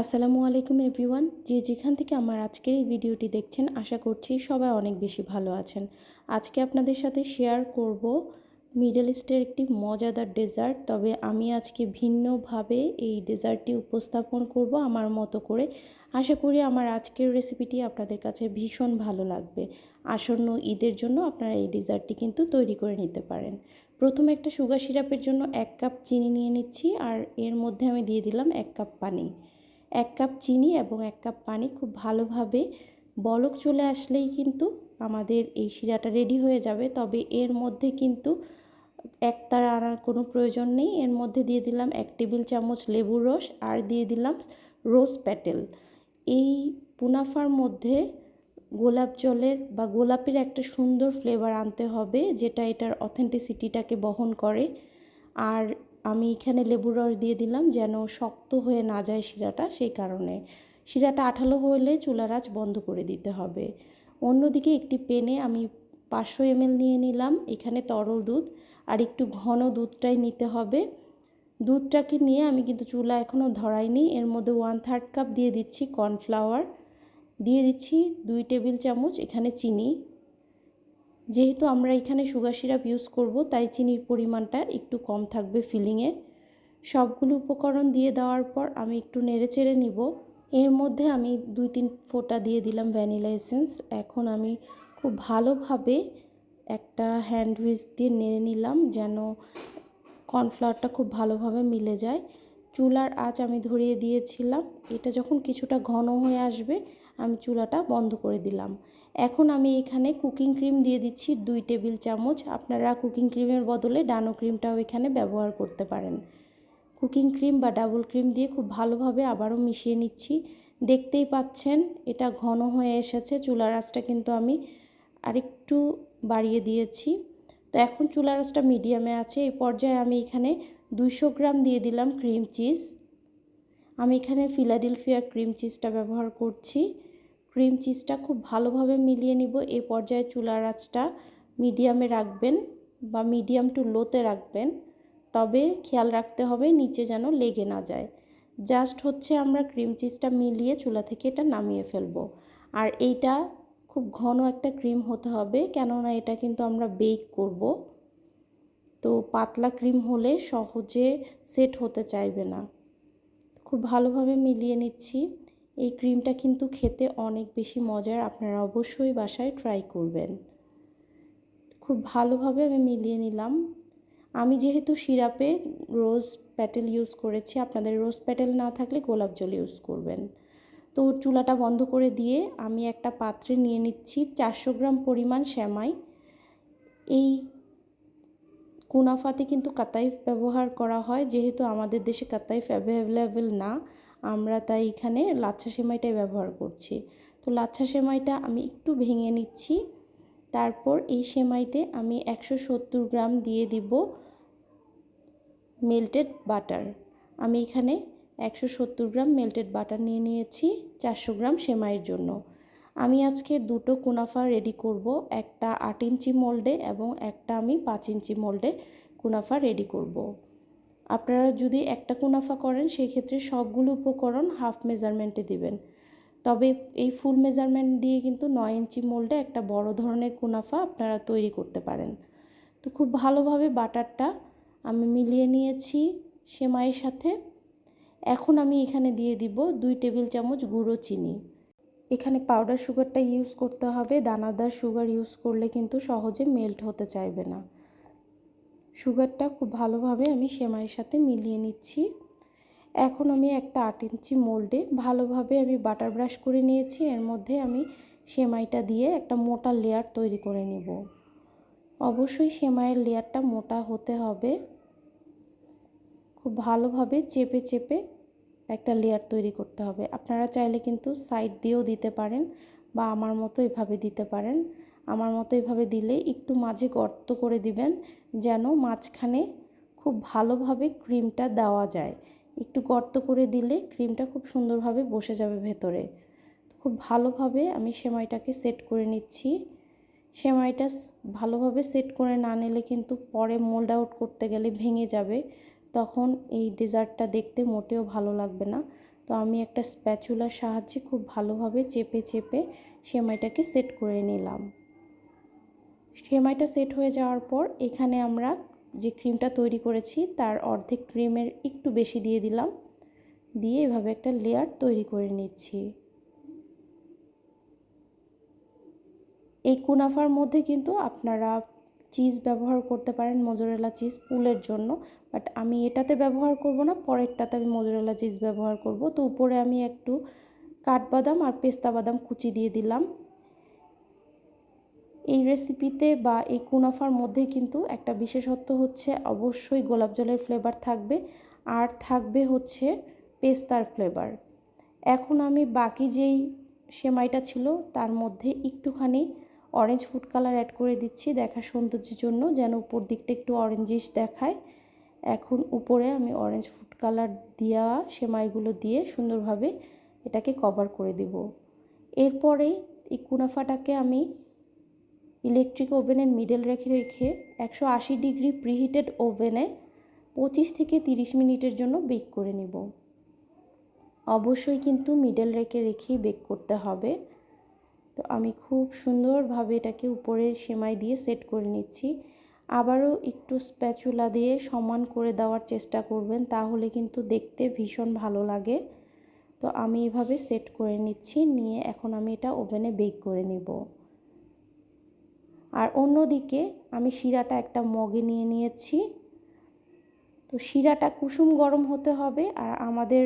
আসসালামু আলাইকুম এভরিওয়ান। যে যেখান থেকে আমার আজকের এই ভিডিওটি দেখছেন, আশা করছি সবাই অনেক বেশি ভালো আছেন। আজকে আপনাদের সাথে শেয়ার করব মিডল ইস্টের একটি মজাদার ডেজার্ট তবে আমি আজকে ভিন্নভাবে এই ডেজার্টটি উপস্থাপন করব আমার মতো করে। আশা করি আমার আজকের রেসিপিটি আপনাদের কাছে ভীষণ ভালো লাগবে। আসন্ন ঈদের জন্য আপনারা এই ডেজার্টটি কিন্তু তৈরি করে নিতে পারেন। প্রথমে একটা সুগার সিরাপের জন্য এক কাপ চিনি নিয়ে নিচ্ছি, আর এর মধ্যে আমি দিয়ে দিলাম এক কাপ পানি। এক কাপ চিনি এবং এক কাপ পানি খুব ভালোভাবে বলক চলে আসলেই কিন্তু আমাদের এই শিরাটা রেডি হয়ে যাবে। তবে এর মধ্যে কিন্তু একতারা আনার কোনো প্রয়োজন নেই। এর মধ্যে দিয়ে দিলাম এক টেবিল চামচ লেবুর রস আর দিয়ে দিলাম রোজ প্যাটেল। এই পুনাফার মধ্যে গোলাপ জলের বা গোলাপের একটা সুন্দর ফ্লেভার আনতে হবে, যেটা এটার অথেন্টিসিটিটাকে বহন করে। আর আমি এখানে লেবুর রস দিয়ে দিলাম যেন শক্ত হয়ে না যায় শিরাটা সেই কারণে। শিরাটা আঠালো হলে চুলার আঁচ বন্ধ করে দিতে হবে। অন্যদিকে একটি পেনে আমি পাঁচশো এমএল নিয়ে নিলাম, এখানে তরল দুধ আর একটু ঘন দুধটাই নিতে হবে। দুধটাকে নিয়ে আমি কিন্তু চুলা এখনও ধরাইনি, এর মধ্যে ওয়ান থার্ড কাপ দিয়ে দিচ্ছি কর্নফ্লাওয়ার দিয়ে দিচ্ছি দুই টেবিল চামচ এখানে চিনি। যেহেতু আমরা এখানে সুগার সিরাপ ইউজ করব, তাই চিনির পরিমাণটা একটু কম থাকবে ফিলিংয়ে সবগুলো উপকরণ দিয়ে দেওয়ার পর আমি একটু নেড়ে চেড়ে নিব। এর মধ্যে আমি দুই তিন ফোঁটা দিয়ে দিলাম ভ্যানিলা এসেন্স এখন আমি খুব ভালোভাবে একটা হ্যান্ড হুইস দিয়ে নেড়ে নিলাম যেন কর্নফ্লাওয়ারটা খুব ভালোভাবে মিলে যায়। চুলার আঁচ আমি ধরিয়ে দিয়েছিলাম। এটা যখন কিছুটা ঘন হয়ে আসবে আমি চুলাটা বন্ধ করে দিলাম। এখন আমি এখানে কুকিং ক্রিম দিয়ে দিচ্ছি দুই টেবিল চামচ। আপনারা কুকিং ক্রিমের বদলে ডানো ক্রিমটাও এখানে ব্যবহার করতে পারেন। কুকিং ক্রিম বা ডাবল ক্রিম দিয়ে খুব ভালোভাবে আবারও মিশিয়ে নিচ্ছি। দেখতেই পাচ্ছেন, এটা ঘন হয়ে এসেছে। চুলার আঁচটা কিন্তু আমি আরেকটু বাড়িয়ে দিয়েছি। তো এখন চুলার আঁচটা মিডিয়ামে আছে। এই পর্যায়ে আমি এখানে দুইশো গ্রাম দিয়ে দিলাম ক্রিম চিজ আমি এখানে ফিলাডেলফিয়া ক্রিম চিজটা ব্যবহার করছি। ক্রিম চিজটা খুব ভালোভাবে মিলিয়ে নিব। এই পর্যায়ে চুলার আঁচটা মিডিয়ামে রাখবেন বা মিডিয়াম টু লোতে রাখবেন। তবে খেয়াল রাখতে হবে নিচে যেন লেগে না যায়। জাস্ট হচ্ছে আমরা ক্রিম চিজটা মিলিয়ে চুলা থেকে এটা নামিয়ে ফেলব। আর এইটা খুব ঘন একটা ক্রিম হতে হবে, কেননা এটা কিন্তু আমরা বেক করব। তো পাতলা ক্রিম হলে সহজে সেট হতে চাইবে না। খুব ভালোভাবে মিলিয়ে নিচ্ছি। এই ক্রিমটা কিন্তু খেতে অনেক বেশি মজার, আপনারা অবশ্যই বাসায় ট্রাই করবেন। খুব ভালোভাবে আমি মিলিয়ে নিলাম। আমি যেহেতু সিরাপে রোজ প্যাটেল ইউজ করেছি, আপনাদের রোজ প্যাটেল না থাকলে গোলাপ জল ইউজ করবেন। তো চুলাটা বন্ধ করে দিয়ে আমি একটা পাত্রে নিয়ে নিচ্ছি চারশো গ্রাম পরিমাণ শ্যামাই এই কুনাফাতে কিন্তু কাতাইফ ব্যবহার করা হয়, যেহেতু আমাদের দেশে কাতাইফ অ্যাভেলেবেল না। আমরা তাই এখানে লাচ্ছা সেমাইটাই ব্যবহার করছি। তো লাচ্ছা সেমাইটা আমি একটু ভেঙে নিচ্ছি। তারপর এই সেমাইতে আমি একশো সত্তর গ্রাম দিয়ে দিব মেল্টেড বাটার আমি এখানে একশো সত্তর গ্রাম মেল্টেড বাটার নিয়ে নিয়েছি চারশো গ্রাম সেমাইয়ের জন্য। আমি আজকে দুটো কুনাফা রেডি করব, একটা আট ইঞ্চি মোল্ডে এবং একটা আমি পাঁচ ইঞ্চি মোল্ডে কুনাফা রেডি করব। আপনারা যদি একটা কুনাফা করেন সেই ক্ষেত্রে সবগুলো উপকরণ হাফ মেজারমেন্টে দিবেন। তবে এই ফুল মেজারমেন্ট দিয়ে কিন্তু নয় ইঞ্চি মোল্ডে একটা বড় ধরনের কুনাফা আপনারা তৈরি করতে পারেন। তো খুব ভালোভাবে বাটারটা আমি মিলিয়ে নিয়েছি সেমাইয়ের সাথে। এখন আমি এখানে দিয়ে দিব দুই টেবিল চামচ গুঁড়ো চিনি। এখানে পাউডার সুগারটা ইউজ করতে হবে। দানাদার সুগার ইউজ করলে কিন্তু সহজে মেল্ট হতে চাইবে না। সুগারটা খুব ভালোভাবে আমি সেমাইয়ের সাথে মিলিয়ে নিচ্ছি। এখন আমি একটা আট ইঞ্চি মোল্ডে ভালোভাবে আমি বাটার ব্রাশ করে নিয়েছি। এর মধ্যে আমি সেমাইটা দিয়ে একটা মোটা লেয়ার তৈরি করে নিব। অবশ্যই সেমাইয়ের লেয়ারটা মোটা হতে হবে। খুব ভালোভাবে চেপে চেপে একটা লেয়ার তৈরি করতে হবে। আপনারা চাইলে কিন্তু সাইড দিয়েও দিতে পারেন বা আমার মতো এভাবে দিতে পারেন। আমার মতো এভাবে দিলে একটু মাঝে গর্ত করে দিবেন, যেন মাঝখানে খুব ভালোভাবে ক্রিমটা দেওয়া যায়। একটু গর্ত করে দিলে ক্রিমটা খুব সুন্দরভাবে বসে যাবে ভেতরে। খুব ভালোভাবে আমি সেমাইটাকে সেট করে নিচ্ছি। সেমাইটা ভালোভাবে সেট করে না নিলে কিন্তু পরে মোল্ড আউট করতে গেলে ভেঙে যাবে। তখন এই ডেজার্টটা দেখতে মোটেও ভালো লাগবে না। তো আমি একটা স্প্যাচুলার সাহায্যে খুব ভালোভাবে চেপে চেপে সেমাইটাকে সেট করে নিলাম। সেমাইটা সেট হয়ে যাওয়ার পর এখানে আমরা যে ক্রিমটা তৈরি করেছি তার অর্ধেক ক্রিমের একটু বেশি দিয়ে দিলাম। দিয়ে এভাবে একটা লেয়ার তৈরি করে নিচ্ছি। এই কুনাফার মধ্যে কিন্তু আপনারা চিজ ব্যবহার করতে পারেন মোজরেলা চিজ পুলের জন্য বাট আমি এটাতে ব্যবহার করব না, পরেরটাতে আমি মোজরেলা চিজ ব্যবহার করব। তো উপরে আমি একটু কাঠবাদাম আর পেস্তা বাদাম কুচি দিয়ে দিলাম। এই রেসিপিতে বা এই কুনাফার মধ্যে কিন্তু একটা বিশেষত্ব হচ্ছে অবশ্যই গোলাপ জলের ফ্লেভার থাকবে। আর থাকবে হচ্ছে পেস্তার ফ্লেভার এখন আমি বাকি যেই সেমাইটা ছিল তার মধ্যে একটুখানি অরেঞ্জ ফুড কালার অ্যাড করে দিচ্ছি দেখার সৌন্দর্যের জন্য যেন উপর দিকটা একটু অরেঞ্জিশ দেখায়। এখন উপরে আমি অরেঞ্জ ফুড কালার দেওয়া সেমাইগুলো দিয়ে সুন্দরভাবে এটাকে কভার করে দিব। এরপরেই এই কুনাফাটাকে আমি ইলেকট্রিক ওভেনের মিডল রেখে রেখে একশো আশি ডিগ্রি প্রিহিটেড ওভেনে পঁচিশ থেকে তিরিশ মিনিটের জন্য বেক করে নিব। অবশ্যই কিন্তু মিডল রেখে রেখেই বেক করতে হবে। তো আমি খুব সুন্দরভাবে এটাকে উপরে সেমাই দিয়ে সেট করে নিচ্ছি। আবারও একটু স্প্যাচুলা দিয়ে সমান করে দেওয়ার চেষ্টা করবেন, তাহলে কিন্তু দেখতে ভীষণ ভালো লাগে। তো আমি এভাবে সেট করে নিচ্ছি, নিয়ে এখন আমি এটা ওভেনে বেক করে নিব। আর অন্যদিকে আমি শিরাটা একটা মগে নিয়ে নিয়েছি। তো শিরাটা কুসুম গরম হতে হবে আর আমাদের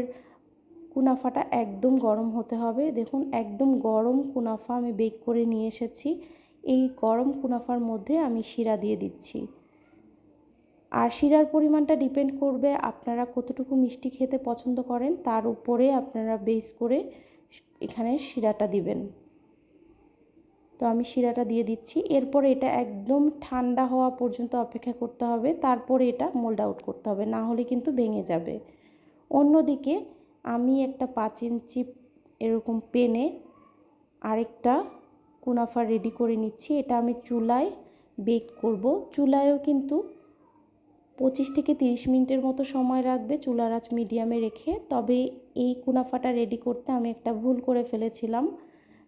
কুনাফাটা একদম গরম হতে হবে। দেখুন, একদম গরম কুনাফা আমি বেক করে নিয়ে এসেছি। এই গরম কুনাফার মধ্যে আমি শিরা দিয়ে দিচ্ছি। আর শিরার পরিমাণটা ডিপেন্ড করবে আপনারা কতটুকু মিষ্টি খেতে পছন্দ করেন। তার উপরে আপনারা বেস করে এখানে শিরাটা দিবেন। তো আমি শিরাটা দিয়ে দিচ্ছি। এরপরে এটা একদম ঠান্ডা হওয়া পর্যন্ত অপেক্ষা করতে হবে। তারপরে এটা মোল্ড আউট করতে হবে, না হলে কিন্তু ভেঙে যাবে। অন্যদিকে আমি একটা পাঁচ ইঞ্চি এরকম পেনে আরেকটা কুনাফা রেডি করে নিচ্ছি। এটা আমি চুলায় বেক করব। চুলায়ও কিন্তু পঁচিশ থেকে তিরিশ মিনিটের মতো সময় রাখবে চুলার আঁচ মিডিয়ামে রেখে। তবে এই কুনাফাটা রেডি করতে আমি একটা ভুল করে ফেলেছিলাম।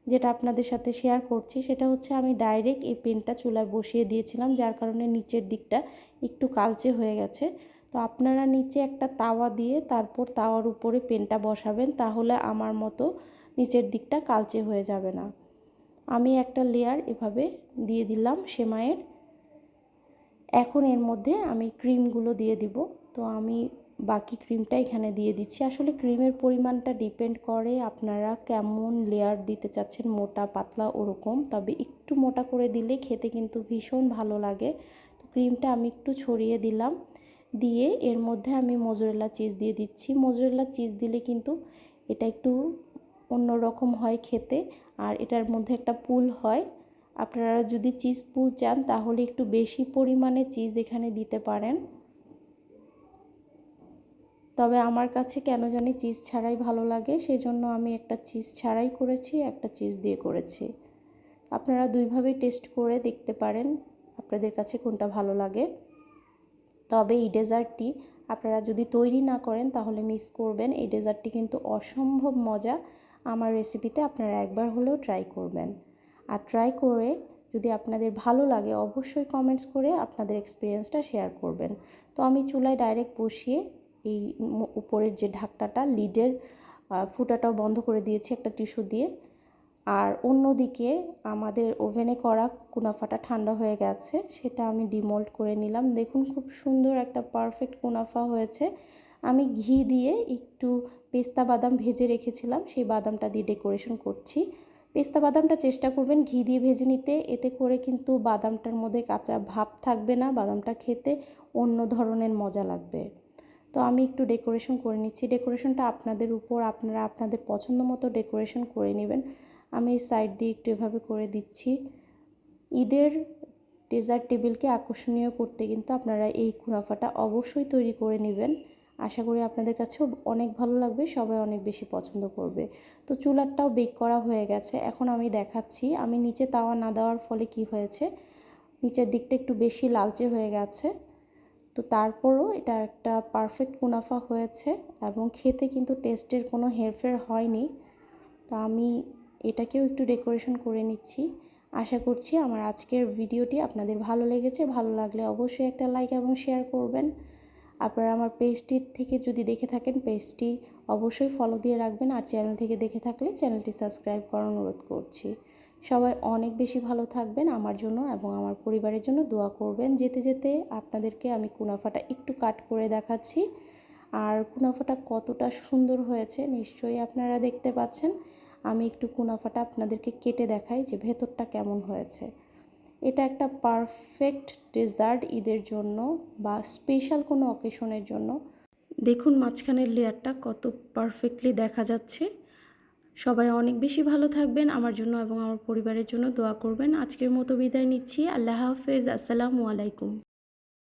যেটা আপনাদের সাথে শেয়ার করছি, সেটা হচ্ছে আমি ডাইরেক্ট এই পেনটা চুলায় বসিয়ে দিয়েছিলাম, যার কারণে নিচের দিকটা একটু কালচে হয়ে গেছে। তো আপনারা নিচে একটা তাওয়া দিয়ে তারপর তাওয়ার উপরে পেনটা বসাবেন, তাহলে আমার মতো নিচের দিকটা কালচে হয়ে যাবে না। আমি একটা লেয়ার এভাবে দিয়ে দিলাম সেমাইয়ের। এখন এর মধ্যে আমি ক্রিমগুলো দিয়ে দিব। তো আমি বাকি ক্রিমটা এখানে দিয়ে দিচ্ছি। আসলে ক্রিমের পরিমাণটা ডিপেন্ড করে আপনারা কেমন লেয়ার দিতে চাচ্ছেন, মোটা, পাতলা ওরকম। তবে একটু মোটা করে দিলে খেতে কিন্তু ভীষণ ভালো লাগে। তো ক্রিমটা আমি একটু ছড়িয়ে দিলাম। দিয়ে এর মধ্যে আমি মোজরেলা চিজ দিয়ে দিচ্ছি। মোজরেলা চিজ দিলে কিন্তু এটা একটু অন্যরকম হয় খেতে। আর এটার মধ্যে একটা পুল হয়। আপনারা যদি চিজ পুল চান, তাহলে একটু বেশি পরিমাণে চিজ এখানে দিতে পারেন। তবে আমার কাছে কেন জানি চিজ ছাড়াই ভালো লাগে, সেজন্য আমি একটা চিজ ছাড়াই করেছি, একটা চিজ দিয়ে করেছি। আপনারা দুইভাবেই টেস্ট করে দেখতে পারেন, আপনাদের কাছে কোনটা ভালো লাগে। তবে এই ডেজার্টটি আপনারা যদি তৈরি না করেন, তাহলে মিস করবেন। এই ডেজার্টটি কিন্তু অসম্ভব মজা। আমার রেসিপিতে আপনারা একবার হলেও ট্রাই করবেন। আর ট্রাই করে যদি আপনাদের ভালো লাগে, অবশ্যই কমেন্টস করে আপনাদের এক্সপিরিয়েন্সটা শেয়ার করবেন। তো আমি চুলায় ডাইরেক্ট বসিয়ে এই উপরের যে ঢাকনাটা, লিডের ফুটাটাও বন্ধ করে দিয়েছি একটা টিস্যু দিয়ে। আর অন্যদিকে আমাদের ওভেনে করা কুনাফাটা ঠান্ডা হয়ে গেছে, সেটা আমি ডিমোল্ড করে নিলাম। দেখুন খুব সুন্দর একটা পারফেক্ট কুনাফা হয়েছে। আমি ঘি দিয়ে একটু পেস্তা বাদাম ভেজে রেখেছিলাম, সেই বাদামটা দিয়ে ডেকোরেশন করছি। পেস্তা বাদামটা চেষ্টা করবেন ঘি দিয়ে ভেজে নিতে, এতে করে কিন্তু বাদামটার মধ্যে কাঁচা ভাব থাকবে না, বাদামটা খেতে অন্য ধরনের মজা লাগবে। তো আমি একটু ডেকোরেশন করে নিচ্ছি। ডেকোরেশনটা আপনাদের উপর, আপনারা আপনাদের পছন্দ মতো ডেকোরেশন করে নেবেন। আমি সাইড দিয়ে একটু এভাবে করে দিচ্ছি। ঈদের ডেজার্ট টেবিলকে আকর্ষণীয় করতে কিন্তু আপনারা এই কুনাফাটা অবশ্যই তৈরি করে নেবেন। আশা করি আপনাদের কাছেও অনেক ভালো লাগবে, সবাই অনেক বেশি পছন্দ করবে। তো চুলারটাও বেক করা হয়ে গেছে। এখন আমি দেখাচ্ছি, আমি নিচে তাওয়া না দেওয়ার ফলে কি হয়েছে? নিচের দিকটা একটু বেশি লালচে হয়ে গেছে। তো তারপরও এটা একটা পারফেক্ট মুনাফা হয়েছে এবং খেতে কিন্তু টেস্টের কোনো হেরফের হয়নি। তো আমি এটাকেও একটু ডেকোরেশন করে নিচ্ছি। আশা করছি আমার আজকের ভিডিওটি আপনাদের ভালো লেগেছে। ভালো লাগলে অবশ্যই একটা লাইক এবং শেয়ার করবেন। আপনারা আমার পেজটি থেকে যদি দেখে থাকেন পেজটি অবশ্যই ফলো দিয়ে রাখবেন। আর চ্যানেল থেকে দেখে থাকলে চ্যানেলটি সাবস্ক্রাইব করার অনুরোধ করছি। সবাই অনেক বেশি ভালো থাকবেন আমার জন্য এবং আমার পরিবারের জন্য দোয়া করবেন। যেতে যেতে আপনাদেরকে আমি কুনাফাটা একটু কাট করে দেখাচ্ছি। আর কুনাফাটা কতটা সুন্দর হয়েছে নিশ্চয়ই আপনারা দেখতে পাচ্ছেন। আমি একটু কুনাফাটা আপনাদেরকে কেটে দেখাই যে ভেতরটা কেমন হয়েছে। এটা একটা পারফেক্ট ডেজার্ট ঈদের জন্য বা স্পেশাল কোনো অকেশনের জন্য। দেখুন মাঝখানের লেয়ারটা কত পারফেক্টলি দেখা যাচ্ছে। সবাই অনেক বেশি ভালো থাকবেন আমার জন্য এবং আমার পরিবারের জন্য দোয়া করবেন। আজকের মতো বিদায় নিচ্ছি। আল্লাহ হাফেজ। আসসালামু আলাইকুম।